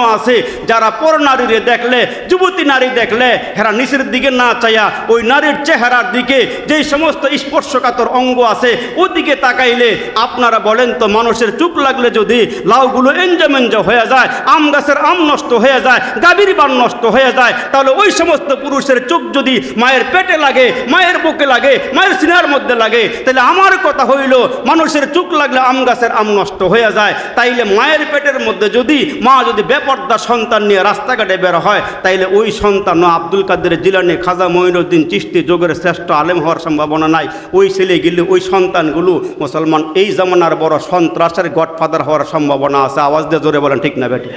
এমনও আছে। যারা পর নারীরে দেখলে, যুবতী নারী দেখলে, হেরা নিচের দিকে না চাইয়া ওই নারীর চেহারার দিকে যেই সমস্ত স্পর্শকাতর অঙ্গ আছে, ওদিকে তাকাইলে আপনারা বলেন তো, মানুষের চুপ লাগলে যদি লাউগুলো এঞ্জমেঞ্জ হয়ে যায়, আম গাছের আম নষ্ট হয়ে যায়, গাভীর বান নষ্ট হয়ে যায়, তাহলে ওই সমস্ত পুরুষের চোখ যদি মায়ের পেটে লাগে, মায়ের বুকে লাগে, মায়ের সিনার মধ্যে লাগে, তাহলে আমার কথা হইল, মানুষের চোখ লাগলে আম গাছের আম নষ্ট হয়ে যায়, তাইলে মায়ের পেটের মধ্যে যদি মা যদি বেপর্দা সন্তান নিয়ে রাস্তাঘাটে বের হয়, তাইলে ওই সন্তান আব্দুল কাদের জিলানি, খাজা মঈনুদ্দিন চিস্তি যোগের শ্রেষ্ঠ আলেম হওয়ার সম্ভাবনা নাই। ওই ছেলে গেলে ওই সন্তানগুলো মুসলমান, এই জামানার বড় সন্ত্রাসের গডফাদার হওয়ার সম্ভাবনা আছে। আওয়াজ দিয়ে জোরে বলেন, ঠিক না বেটি?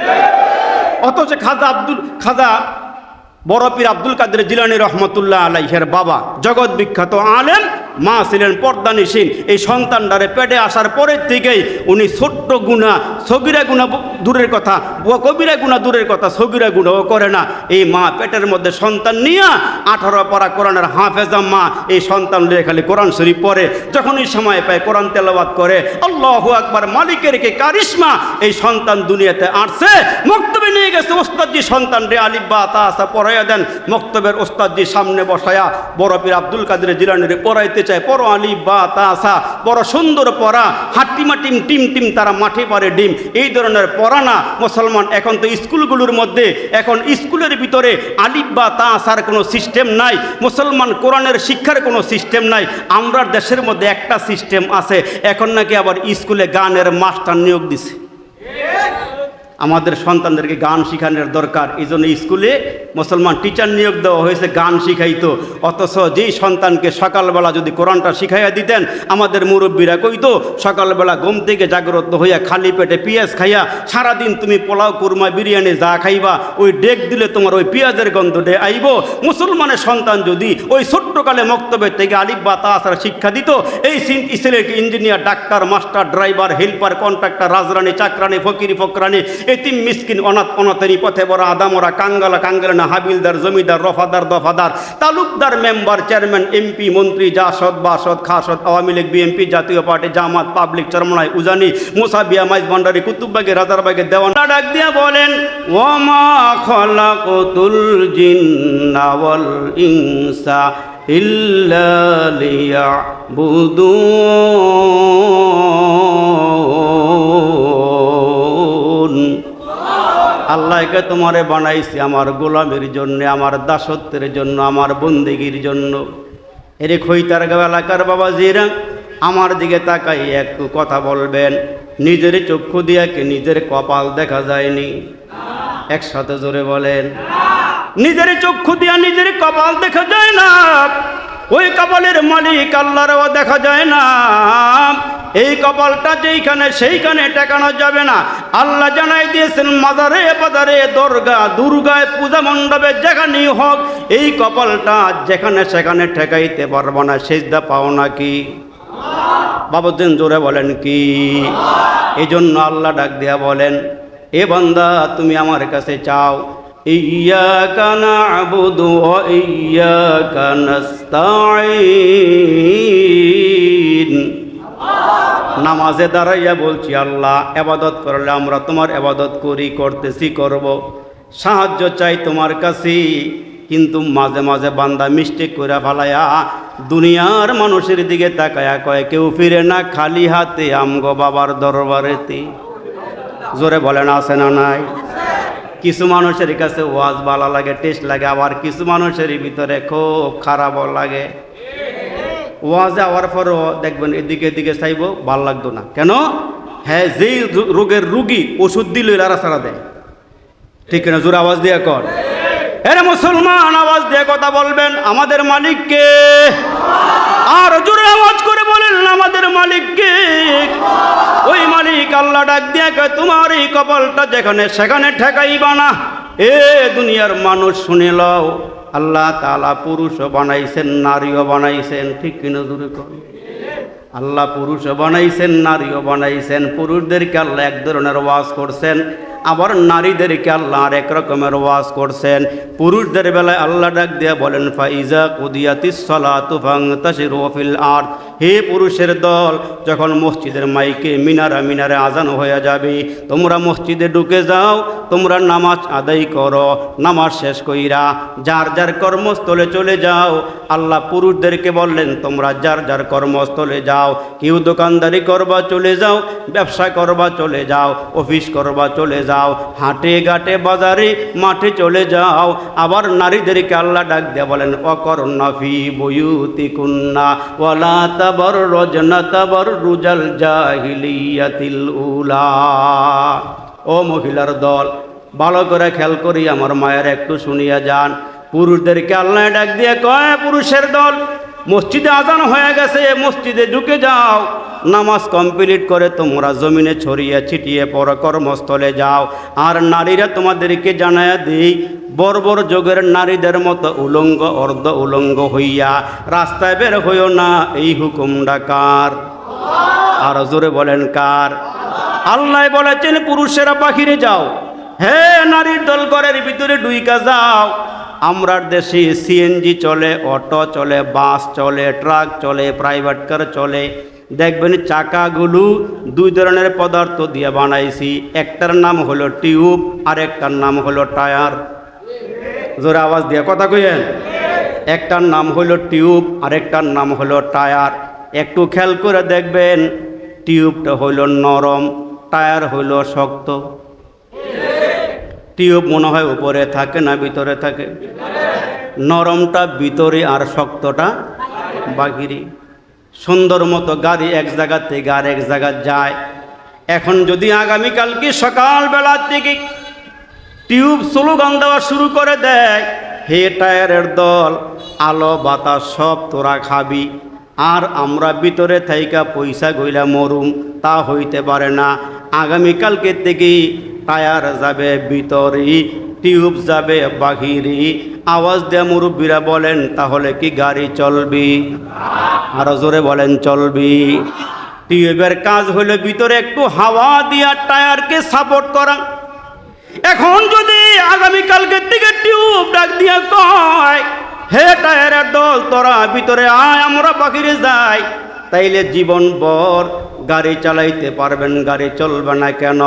অথচ খাজা আব্দুল, খাজা বড় পীর আব্দুল কাদের জিলানি রহমতুল্লাহ আলাইহের বাবা, জগৎ বিখ্যাত আলেম, মা ছিলেন পর্দানিসীন। এই সন্তানটারে পেটে আসার পরের থেকেই উনি ছোট্ট গুণা, সগিরা গুণা দূরের কথা কবিরা গুণা দূরের কথা, সগিরা গুণাও করে না। এই মা পেটের মধ্যে সন্তান নিয়ে আঠারো পারা কোরআনের হাফেজা মা এই সন্তান লিয়ে খালি কোরআন শরীফ পড়ে। যখনই সময় পায় কোরআন তেলাবাদ করে, আল্লাহু আকবার মালিকের কে কারিশমা, এই সন্তান দুনিয়াতে আসছে, মক্তবে নিয়ে গেছে ওস্তাদজি সন্তান রে আলিব্বা তা আসা পড়াইয়া দেন। মক্তবের ওস্তাদজি সামনে বসায়া, বড় পীর আব্দুল কাদের জিলানিরে পড়াইতে চায় পড়ো আলিব্বা তা আসা বড় সুন্দর পড়া হাট্টিমা টিম টিম, তারা মাঠে পারে ডিম। এই ধরনের পড়া না। মুসলমান, এখন তো স্কুলগুলোর মধ্যে, এখন স্কুলের ভিতরে আলিব্বা তা আসার কোনো সিস্টেম নাই। মুসলমান কোরআনের শিক্ষার কোনো সিস্টেম নাই। আমরা দেশের মধ্যে একটা সিস্টেম আছে। এখন নাকি আবার স্কুলে গানের মাস্টার নিয়োগ দিছে। আমাদের সন্তানদেরকে গান শেখানোর দরকার। এই জন্য স্কুলে মুসলমান টিচার নিয়োগ দেওয়া হয়েছে, গান শিখাইতো। অথচ যেই সন্তানকে সকালবেলা যদি কোরআনটা শিখাইয়া দিতেন, আমাদের মুরব্বীরা কইতো, সকালবেলা ঘুম থেকে জাগ্রত হইয়া খালি পেটে পেঁয়াজ খাইয়া সারাদিন তুমি পোলাও, কুরমা, বিরিয়ানি যা খাইবা, ওই ডেক দিলে তোমার ওই পেঁয়াজের গন্ধ ডে আইব। মুসলমানের সন্তান যদি ওই ছোট্টকালে মক্তবের থেকে আলিফ বা তাছাড়া শিক্ষা দিত, এই ছেলেকে engineer, doctor, master, driver, helper, contractor, রাজরানী, চাকরানি, ফকিরি, ফকরানি এতিম মিসকিন অনাথ অনাথেরই পথে বড় আদামরা, কাঙ্গালা কাঙ্গালা হাবিলদার, জমিদার, রফাদার, দফাদার, তালুকদার মেম্বার, চেয়ারম্যান, এমপি, মন্ত্রী, জাসদ, বাসদ, খাসদ, আওয়ামী লীগ, বিএনপি, জাতীয় পার্টি, জামাত, পাবলিক চরমনাই উজানি, মুসাবিয়া, মাইজ ভান্ডারি, কুতুববাগে, রাজারবাগে, দেওয়ান। ডাক দিয়া বলেন, ওমা খলাকতুল জিন্না ওয়াল ইনসা ইল্লা লিয়াবুদুন। আল্লাহকে তোমারে বানাইছি আমার গোলামের জন্য, আমার দাসত্বের জন্য, আমার বন্দিগির জন্য। এরে খৈতার গাঁও এলাকার বাবা জিরা আমার দিকে তাকাই একটু কথা বলবেন, নিজের চক্ষু দিয়া কি নিজের কপাল দেখা যায়নি? একসাথে জোরে বলেন, নিজের চক্ষু দিয়া নিজের কপাল দেখা যায় না, ওই কপালের মালিক আল্লাহরও দেখা যায় না। এই কপালটা যেইখানে, সেইখানে টেকানো যাবে না। আল্লাহ জানাই দিয়েছেন, মাজারে বাজারে, দরগা, দুর্গায়, পূজা মণ্ডপে যেখানেই হোক, এই কপালটা যেখানে সেখানে ঠেকাইতে পারব না। সেজদা পাও নাকি বাবুদ্দিন জোরে বলেন কি? এই জন্য আল্লাহ ডাক দিয়া বলেন, এ বান্দা, তুমি আমার কাছে চাও। নাবুদু ওয়া ইয়াকা নাস্তাঈন। নামাজে দাঁড়াইয়া বলছি, আল্লাহ, এবাদত করলে আমরা তোমার এবাদত করি, করতেছি, করব। সাহায্য চাই তোমার কাছে। কিন্তু মাঝে মাঝে বান্দা মিস্টেক করে ফেলায়া দুনিয়ার মানুষের দিকে তাকায়া কয়, কেউ ফিরে না খালি হাতে আমগো বাবার দরবারেতে। জোরে বলেন, আছে না নাই? কিছু মানুষের কাছে ওয়াজ ভালো লাগে, টেস্ট লাগে, আবার কিছু মানুষের ভিতরে খুব খারাপও লাগে। ওয়াজে আওয়ার পরও দেখবেন এদিকে এদিকে চাইব, ভালো লাগতো না। কেন? হ্যাঁ যেই রোগের রুগী ওষুধ দিল এরা সারা দেয়। ঠিক না জোর আওয়াজ দিয়ে কর। হ্যাঁ মুসলমান, আওয়াজ দিয়ে কথা বলবেন আমাদের মালিককে। আর জোরে আওয়াজ করে বলেন আমাদের মালিককে। ওই মালিক আল্লাহ ডাক দিয়ে তোমার এই কপালটা যেখানে সেখানে ঠেকাইবা না। এ দুনিয়ার মানুষ শুনে লও। আল্লাহ তালা পুরুষও বানাইছেন, নারীও বানাইছেন, ঠিক কিনা দূরে কর আল্লাহ পুরুষও বানাইছেন, নারীও বানাইছেন, পুরুষদেরকে আল্লাহ এক ধরনের ওয়াজ করছেন, আবার নারীদেরকে আল্লাহ আর এক রকমের ওয়াজ করছেন। পুরুষদের বেলায় আল্লাহ ডাক দিয়ে বলেন, ফাইজা কুদিয়াতিস তুফাং তাসির ওফিল আরদ। হে পুরুষের দল, যখন মসজিদের মাইকে মিনারা মিনারে আজান হয়ে যাবে, তোমরা মসজিদে ঢুকে যাও, তোমরা নামাজ আদায় করো, নামাজ শেষ কইরা যার যার কর্মস্থলে চলে যাও, আল্লাহ পুরুষদেরকে বললেন, তোমরা যার যার কর্মস্থলে যাও, কেউ দোকানদারি করবা চলে যাও, ব্যবসা করবা চলে যাও, অফিস করবা চলে যাও, হাটে ঘাটে বাজারে মাঠে চলে যাও, আবার নারীদেরকে আল্লাহ ডাক দিয়ে বলেন অকর্ণফি বয়ুতি কুন্না ওয়ালা তাবর রজনা তাবর রুজাল জাহিলিয়াতিল উলা। ও মহিলার দল, ভালো করে খেল করি, আমার মায়ের একটু শুনিয়া যান। পুরুষদেরকে আল্লাহ ডাক দিয়ে কয়, পুরুষের দল মসজিদে আজান হয়ে গেছে মসজিদে ঢুকে যাও। নামাজ কমপ্লিট করে তোমরা জমিনে ছড়িয়ে ছিটিয়ে পর কর্মস্থলে যাও। আর নারীরা তোমাদেরকে জানায়া দিই, বর্বর যোগের নারীদের মতো উলঙ্গ, অর্ধ উলঙ্গ হইয়া রাস্তায় বের হইও না, এই হুকুম ডাকার আর জোরে বলেন কার? আল্লাহ বলেছেন, পুরুষেরা বাহিরে যাও। হে নারীর দল ঘরের ভিতরে ডুইকা যাও। আমরার দেশে সিএনজি চলে, অটো চলে, বাস চলে, ট্রাক চলে প্রাইভেট কার চলে। দেখবেন চাকাগুলো দুই ধরনের পদার্থ দিয়ে বানাইছি। একটার নাম হলো টিউব আর একটার নাম হলো টায়ার। জোরে আওয়াজ দিয়ে কথা কইেন একটার নাম হলো টিউব, আরেকটার নাম হলো টায়ার। একটু খেয়াল করে দেখবেন, টিউবটা হইল নরম, টায়ার হইল শক্ত। টিউব মনে হয় উপরে থাকে না ভিতরে থাকে? নরমটা ভিতরে আর শক্তটা বাহিরে। সুন্দর মতো গাড়ি এক জায়গা থেকে আর এক জায়গা যায়। এখন যদি আগামীকালকে সকালবেলা থেকে টিউব স্লোগান দেওয়া শুরু করে দেয়, হে টায়ারের দল, আলো, বাতাস সব তোরা খাবি। আর আমরা ভিতরে থাইকা পয়সা গইলা মরুম, তা হইতে পারে না। আগামীকালকে থেকে টায়ার যাবে ভিতরে, টিউব যাবে বাহিরে। আওয়াজ দেয়া মুরব্বীরা বলেন, তাহলে কি গাড়ি চলবি? আরও জোরে বলেন, চলবি। টিউবের কাজ হলো ভিতরে একটু হাওয়া দিয়া টায়ারকে সাপোর্ট করা। এখন যদি আগামীকালকে দিকে টিউব ডাক দিয়া কয়, হে টায়ারের দল, তোরা ভিতরে আয়, আমরা বাকিরে যাই। তাইলে জীবন ভর গাড়ি চালাইতে পারবেন, গাড়ি চলবে না কেন?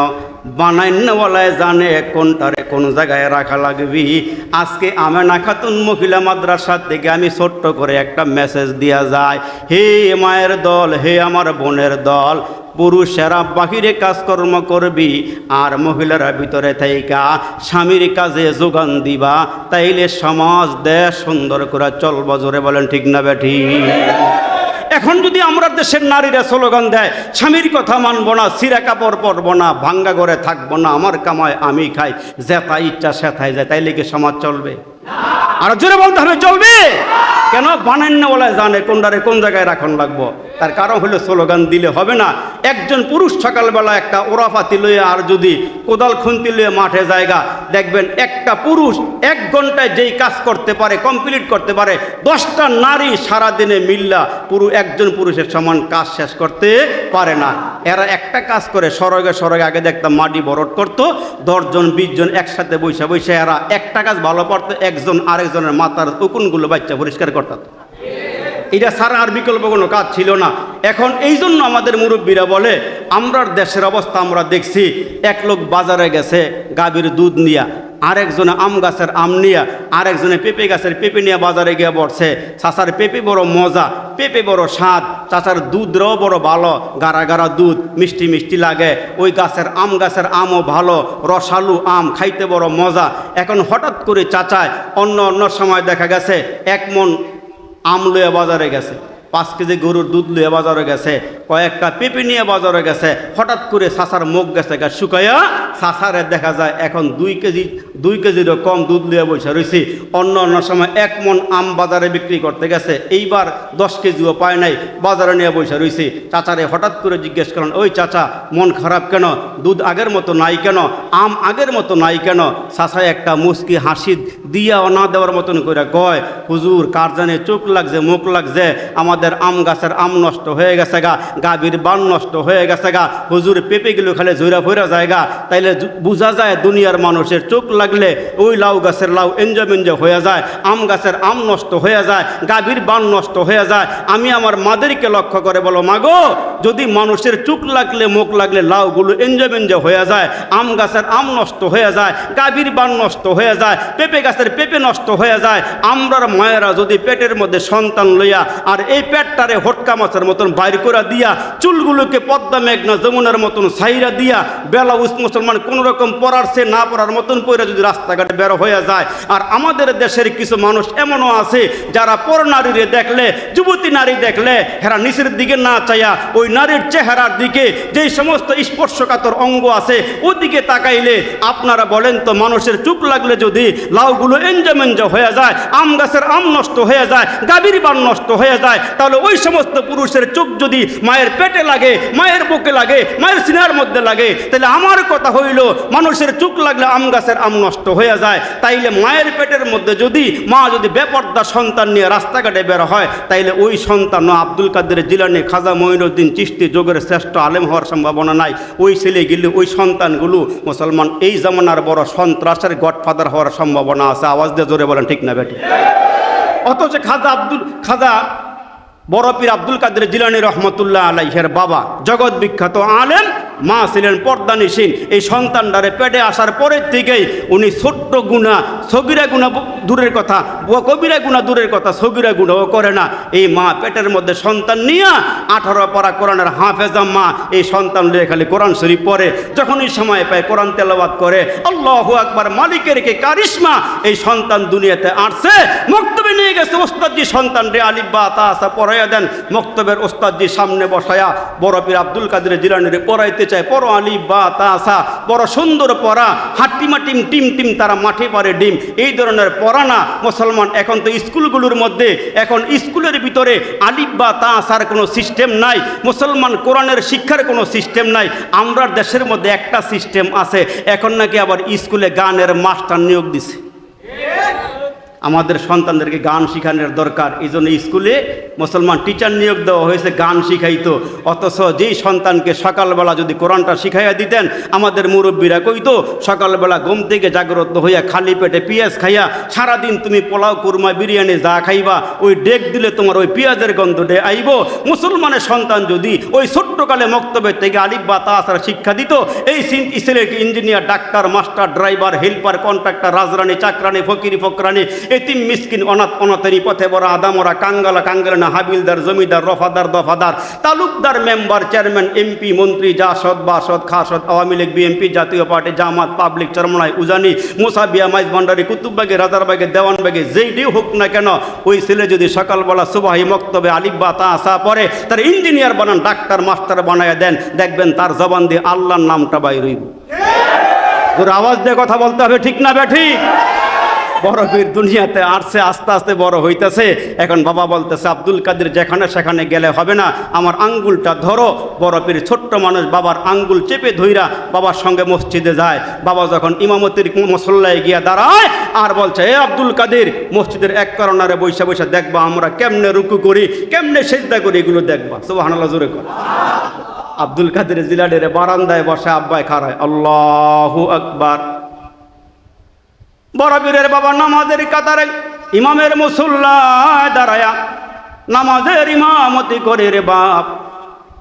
বানাইন বানাইনওয়ালায় জানে কোনটারে কোন জায়গায় রাখা লাগবি। আজকে আমেনা খাতুন মহিলা মাদ্রাসার থেকে আমি ছোট্ট করে একটা মেসেজ দেওয়া যায়। হে মায়ের দল, হে আমার বোনের দল, পুরুষেরা বাহিরে কাজকর্ম করবি আর মহিলারা ভিতরে থাইকা। স্বামীর কাজে যোগান দিবা, তাইলে সমাজ, দেশ সুন্দর করে চলব। জোরে বলেন, ঠিক না বেঠি? এখন যদি আমরা দেশের নারীরা স্লোগান দেয়, স্বামীর কথা মানবো না, সিরা কাপড় পরবো না, ভাঙ্গা ঘরে থাকব না, আমার কামায় আমি খাই যেতা ইচ্ছা সেথায় যায়, তাই লেগে সমাজ চলবে? আর জোরে বলতে হবে, চলবে। কেন? বানান্যওয়ালায় জানে কোনটারে কোন জায়গায় রাখন লাগবো। তার কারণ হলো স্লোগান দিলে হবে না। একজন পুরুষ সকালবেলা একটা ওরাফাতি লয়ে আর যদি কোদাল খুন্তি লয়ে মাঠে জায়গা, দেখবেন একটা পুরুষ এক ঘন্টায় যেই কাজ করতে পারে কমপ্লিট করতে পারে, দশটা নারী সারাদিনে মিল্লা পুরো একজন পুরুষের সমান কাজ শেষ করতে পারে না। এরা একটা কাজ করে, সরগে সরগে আগে দেখতাম মাটি বরট করতো, দশজন, বিশজন একসাথে বৈশা বৈশা এরা একটা কাজ ভালো পড়তো একজন আরেকজনের মাথার উকুনগুলো বাচ্চা পরিষ্কার করতাম। এটা ছাড়া আর বিকল্প কোনো কাজ ছিল না। এখন এই জন্য আমাদের মুরব্বীরা বলে, আমরার দেশের অবস্থা আমরা দেখছি। এক লোক বাজারে গেছে, গাভীর দুধ নিয়া আরেকজনে আম গাছের আম নিয়া, আরেকজনে পেঁপে গাছের পেঁপে নিয়ে বাজারে গিয়ে বসছে চাচার পেঁপে বড় মজা, পেঁপে বড় স্বাদ, চাচার দুধরাও বড় ভালো, গাড়া গাড়া দুধ, মিষ্টি মিষ্টি লাগে। ওই গাছের আম, গাছের আমও ভালো, রসালু আম খাইতে বড় মজা। এখন হঠাৎ করে চাচায় অন্য অন্য সময় দেখা গেছে, এক মন আম লইয়া বাজারে গেছে। পাঁচ কেজি গরুর দুধ লইয়া বাজারে গেছে, কয়েকটা পেঁপে নিয়ে বাজারে গেছে, হঠাৎ করে সাসার মুখ গেছে গা, শুকাইয়া সাসারে দেখা যায় এখন দুই কেজি, দুই কেজিরও কম দুধ লইয়া বসে রয়েছি অন্য অন্য সময় এক মন আম বাজারে বিক্রি করতে গেছে, এইবার দশ কেজিও পায় নাই, বাজারে নিয়ে বসে রয়েছি চাচারে হঠাৎ করে জিজ্ঞেস করলেন, ওই চাচা, মন খারাপ কেন? দুধ আগের মতো নাই কেন? আম আগের মতো নাই কেন? চাচায় একটা মুস্কি হাসি দিয়া না দেওয়ার মতন করে কয়, হুজুর, কার জানে চোখ লাগছে, মুখ লাগছে, আমাদের আমাদের আম গাছের আম নষ্ট হয়ে গেছে গা, গাভীর বান নষ্ট হয়ে গেছে গা, হুজুর পেঁপেগুলো খালে জোরা ফইরা জায়গা তাইলে জু- বোঝা যায় দুনিয়ার মানুষের চোখ লাগলে ওই লাউ গাছের লাউ এঞ্জ মেঞ্জ হয়ে যায়, আম গাছের আম নষ্ট হয়ে যায়, গাভীর বান নষ্ট হয়ে যায়। আমি আমার মাদেরকে লক্ষ্য করে বলো, মাগো, যদি মানুষের চোখ লাগলে, মুখ লাগলে লাউগুলো এঞ্জ মেঞ্জ হয়ে যায়, আম গাছের আম নষ্ট হয়ে যায়, গাভীর বান নষ্ট হয়ে যায়, পেঁপে গাছের পেঁপে নষ্ট হয়ে যায়, আমরার মায়েরা যদি পেটের মধ্যে সন্তান লইয়া আর এই পেটটারে হটকা মাছের মতন বাইর করে দিয়া, চুলগুলোকে পদ্মা মেঘনা যমুনার মতন সাইরা দিয়া, বেলা উস মুসলমান কোন রকম পড়ার সে না পড়ার মতন পড়ে যদি রাস্তাঘাটে বের হয়ে যায়। আর আমাদের দেশের কিছু মানুষ এমনও আছে, যারা পর নারীরে দেখলে, যুবতী নারী দেখলে, হেরা নিচের দিকে না চাইয়া ওই নারীর চেহারার দিকে যেই সমস্ত স্পর্শকাতর অঙ্গ আছে, ওদিকে তাকাইলে আপনারা বলেন তো মানুষের চুপ লাগলে যদি লাউগুলো এঞ্জমেঞ্জ হয়ে যায়, আম গাছের আম নষ্ট হয়ে যায়, গাভীর বান নষ্ট হয়ে যায় তাহলে ওই সমস্ত পুরুষের চোখ যদি মায়ের পেটে লাগে, মায়ের বুকে লাগে, মায়ের সিনার মধ্যে লাগে, তাহলে আমার কথা হইল, মানুষের চোখ লাগলে আম গাছের আম নষ্ট হয়ে যায়। তাইলে মায়ের পেটের মধ্যে যদি মা যদি বেপর্দা সন্তান নিয়ে রাস্তাঘাটে বের হয়, তাইলে ওই সন্তান আব্দুল কাদের জিলানি, খাজা মঈনুদ্দিন চিস্তি যোগের শ্রেষ্ঠ আলেম হওয়ার সম্ভাবনা নাই। ওই ছেলে গেলে ওই সন্তানগুলো মুসলমান, এই জামানার বড় সন্ত্রাসের গডফাদার হওয়ার সম্ভাবনা আছে। আওয়াজ দিয়ে জোরে বলেন, ঠিক না বেটি? অথচ খাজা আব্দুল, খাজা বড় পীর আব্দুল কাদের জিলানি রহমতুল্লাহ আলাইহের বাবা, জগৎ বিখ্যাত আলেম, মা ছিলেন পর্দানিসীন। এই সন্তানটারে পেটে আসার পরের থেকেই উনি ছোট্ট গুণা, সগিরা গুণা দূরের কথা, ও কবিরা গুণা দূরের কথা সগিরা গুণাও করে না। এই মা পেটের মধ্যে সন্তান নিয়ে আঠারো পারা কোরআনের হাফেজা মা এই সন্তান লিয়ে খালি কোরআন শরীফ পড়ে। যখনই সময় পায় কোরআন তেলাবাদ করে, আল্লাহু আকবার মালিকের কে কারিশমা, এই সন্তান দুনিয়াতে আসছে, মক্তবে নিয়ে গেছে ওস্তাদজি সন্তান রে আলিব্বা তা আসা পড়াইয়া দেন। মক্তবের ওস্তাদজি সামনে বসায়া, বড় পীর আব্দুল কাদের জিলানিরে পড়াইতে চায় পড়ো আলিব্বা তা আসা বড় সুন্দর পড়া হাট্টিমা টিম টিম তারা মাঠে পারে ডিম। এই ধরনের পড়া না। মুসলমান, এখন তো স্কুলগুলোর মধ্যে, এখন স্কুলের ভিতরে আলিব্বা তা আসার কোনো সিস্টেম নাই। মুসলমান কোরআনের শিক্ষার কোনো সিস্টেম নাই। আমরা দেশের মধ্যে একটা সিস্টেম আছে। এখন নাকি আবার স্কুলে গানের মাস্টার নিয়োগ দিছে। আমাদের সন্তানদেরকে গান শেখানোর দরকার। এই জন্য স্কুলে মুসলমান টিচার নিয়োগ দেওয়া হয়েছে, গান শিখাইতো। অথচ যেই সন্তানকে সকালবেলা যদি কোরআনটা শিখাইয়া দিতেন, আমাদের মুরব্বীরা কইতো, সকালবেলা ঘুম থেকে জাগ্রত হইয়া খালি পেটে পেঁয়াজ খাইয়া সারাদিন তুমি পোলাও, কুরমা, বিরিয়ানি যা খাইবা, ওই ডেক দিলে তোমার ওই পেঁয়াজের গন্ধ ডে আইব। মুসলমানের সন্তান যদি ওই ছোট্টকালে মক্তবের থেকে আলিফ বা তাছাড়া শিক্ষা দিত, এই ছেলেকে engineer, doctor, master, driver, helper, contractor, রাজরানী, চাকরানি, ফকিরি, ফকরানি এতিম মিসকিন অনাথ অনাথেরই পথে বড় আদামরা কাঙ্গালা কাঙ্গালানা হাবিলদার জমিদার রফাদার দফাদার তালুকদার মেম্বার চেয়ারম্যান এমপি মন্ত্রী জাসদ বাসদ খাসদ আওয়ামী লীগ বিএমপি জাতীয় পার্টি জামাত পাবলিক চরমনাই উজানি মুসাবিয়া মাইজ ভান্ডারি কুতুববাগে রাজারবাগে দেওয়ানবাগে যেই ডিউ হোক না কেন ওই ছেলে যদি সকালবেলা সুবাহি মক্তবে আলিব্বা তা আসা পরে তার ইঞ্জিনিয়ার বানান ডাক্তার মাস্টার বানায় দেন দেখবেন তার জবান দিয়ে আল্লাহর নামটা বাই রইব তোর আওয়াজ দিয়ে কথা বলতে হবে ঠিক না বেঠিক বড় বীর দুনিয়াতে আসছে আস্তে আস্তে বড় হইতেছে। এখন বাবা বলতেছে, আব্দুল কাদের যেখানে সেখানে গেলে হবে না। আমার আঙ্গুলটা ধরো। বড় পীর ছোট্ট মানুষ বাবার আঙ্গুল চেপে ধইরা বাবার সঙ্গে মসজিদে যায়। বাবা যখন ইমামতির মসল্লায় গিয়া দাঁড়ায় আর বলছে, এ আব্দুল কাদের, মসজিদের এক করোনারে বৈশা বৈশা দেখবা আমরা কেমনে রুকু করি, কেমনে সেজদা করি, এগুলো দেখবা। সুবহানাল্লাহ, জোরে কর। আব্দুল কাদের জিলাডের বারান্দায় বসে আব্বাই খারায় আল্লাহু আকবার। বড় বীরের বাবা নামাজের কাতারে ইমামের মুসল্লায় দাঁড়ায়া নামাজের ইমামতি করে রে বাপ।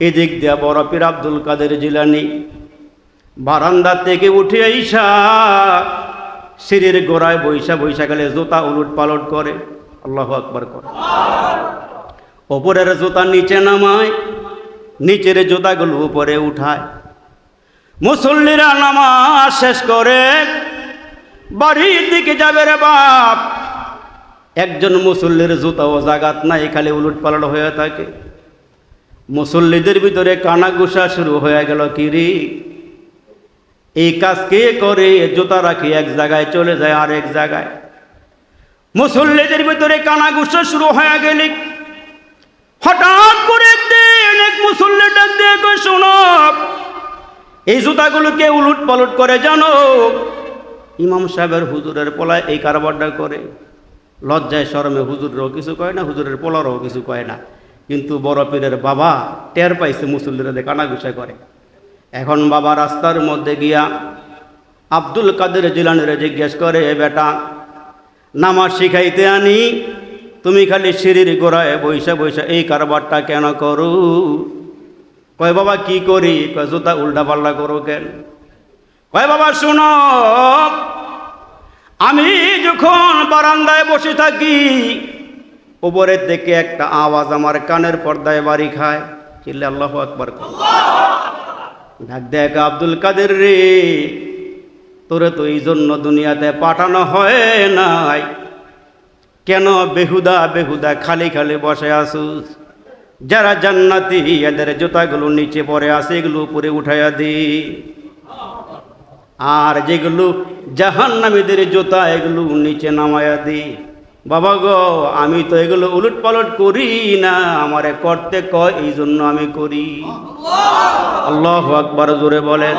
এদিক দিয়া বড় পীর আব্দুল কাদের জিলানি বারান্দা থেকে উঠে আইসা সিঁড়ির গোড়ায় বৈশা বৈশা গেলে জুতা উলট পালট করে। আল্লাহ আকবার করে। ওপরের জুতা নিচে নামায়, নিচের জুতাগুলো উপরে উঠায়। মুসল্লিরা নামাজ শেষ করে বাড়ির দিকে যাবে রে বাপ। একজন মুসল্লির জুতাও জাগাত নাই, খালি উলট পালট হয়ে থাকে। মুসল্লিদের ভিতরে কানাগুসা শুরু হয়ে গেল কিরি। এই কাজ কে করে? জুতা রাখি এক জায়গায় চলে যায় আর এক জায়গায়। মুসল্লিদের ভিতরে কানাগুসা শুরু হয়ে গেলে। হঠাৎ করে একদিন এক মুসল্লি ডাক দিয়ে শোনো, এই জুতাগুলোকে উলট পালট করে জানো ইমাম সাহেবের হুজুরের পোলায় এই কারবারটা করে। লজ্জায় শরমে হুজুররাও কিছু কয় না, হুজুরের পোলারও কিছু কয় না। কিন্তু বড় পীরের বাবা টের পাইছে মুসল্লিরা কানাঘুষা করে। এখন বাবা রাস্তার মধ্যে গিয়া আব্দুল কাদের জিলানের জিজ্ঞেস করে, "এ বেটা, নামাজ শিখাইতে আনি, তুমি খালি সিঁড়ির গোড়ায় বৈশা বৈশা এই কারবারটা কেন করু? কয়, বাবা, কি করি? কয়, জুতা উল্টা পাল্টা করো কেন? কয় বাবা, শুনো। আমি যখন বারান্দায় বসে থাকি, উপরের থেকে একটা আওয়াজ আমার কানের পর্দায় বাড়ি খায়। চিল্লে আল্লাহ। ডাক দেখ আব্দুল কাদের রে, তোরে তো এই জন্য দুনিয়াতে পাঠানো হয় নাই। কেন বেহুদা বেহুদা খালি খালি বসে আসুস যারা জান্নাতি, এদের জুতাগুলো নিচে পড়ে আসে এগুলো উপরে উঠাইয়া দি আর যেগুলো জাহান্নামীদের জোতা, এগুলো নিচে নামায়া দি। বাবা গো, আমি তো এগুলো উলট পালট করি না, আমারে করতে কয় এই জন্য আমি করি। আল্লাহ আকবার জোরে বলেন।